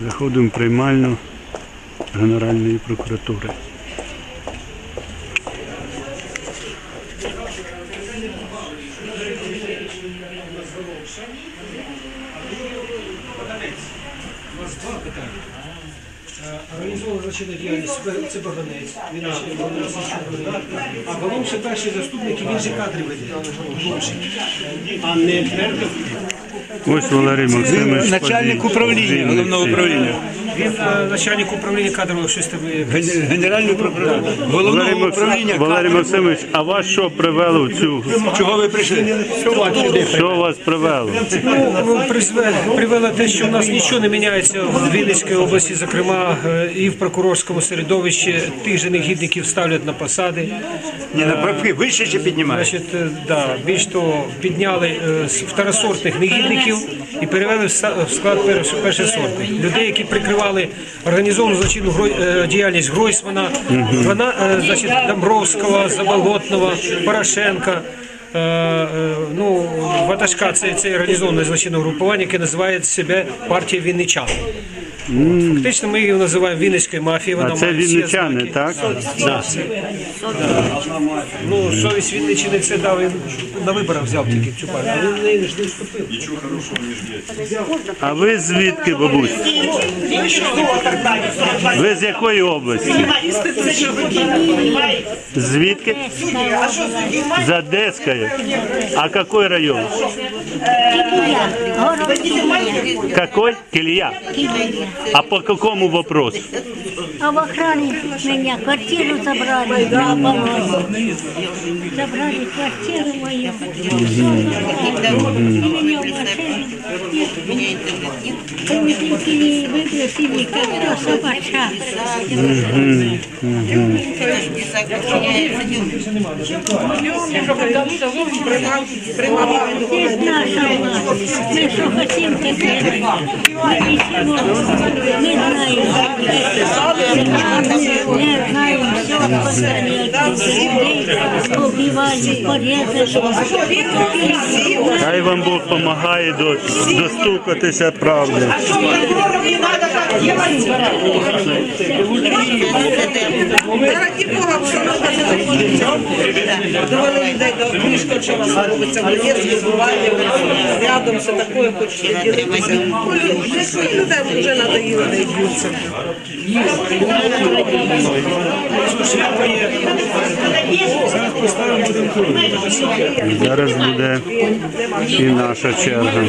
Заходимо в приймальну Генеральної прокуратури. Організовував злочинну діяльність це Баганець, він ще а Головше перший заступник, і він же кадри веде. А не. Ось Валерій Максимович. Начальник управління, головного управління. Він е, начальник управління кадрового системи. Ген- Генеральний прокурор. Валерій, Головного управління. Валерій Максимович, а вас що привело в цю? Чого ви прийшли? Що вас привело? Ну, ну, призве- привело те, що в нас нічого не міняється в Вінницькій області, зокрема е, і в прокурорському середовищі тих же негідників ставлять на посади. Ні, навпаки, вище ще піднімають. Значить, е, да, більш того, підняли е, з второсортних негідників і перевели в ста- в склад перш- першосортних. Людей, які прикривали організовану злочинну е, діяльність Гройсмана, вона, е, значить, Домбровського, Заболотного, Порошенка. е, Ну, Ватажка це, це організоване злочинне групування, яке називає себе партія Вінничан. Фактично ми її називаємо Вінницькою мафією. А це має всі вінничани, ознаки. так? Да. Ну, совість Вінничини це дав він на виборах взяв тільки цю партію. Він в неї ж не вступив. А ви звідки, бабусь? Ви з якої області? Звідки? З Одеської. А какой район? Какой? Килья. А по какому вопросу? А в охране меня квартиру забрали. Забрали квартиру мою. Меня в машину. Комитетки выбросили, как то собача. Здесь наша власть. Хотим, так. Мы ничего не знаем. Не знаем все по стране. Людей убивали, порезали. Хай вам Бог допомагає достукатися правди. Довели людей до книжки, що вас робиться в лісі, буває рядом, все таке, хочете ділитися. Людей вже надоїло, не б'ються. Зараз буде і наша черга.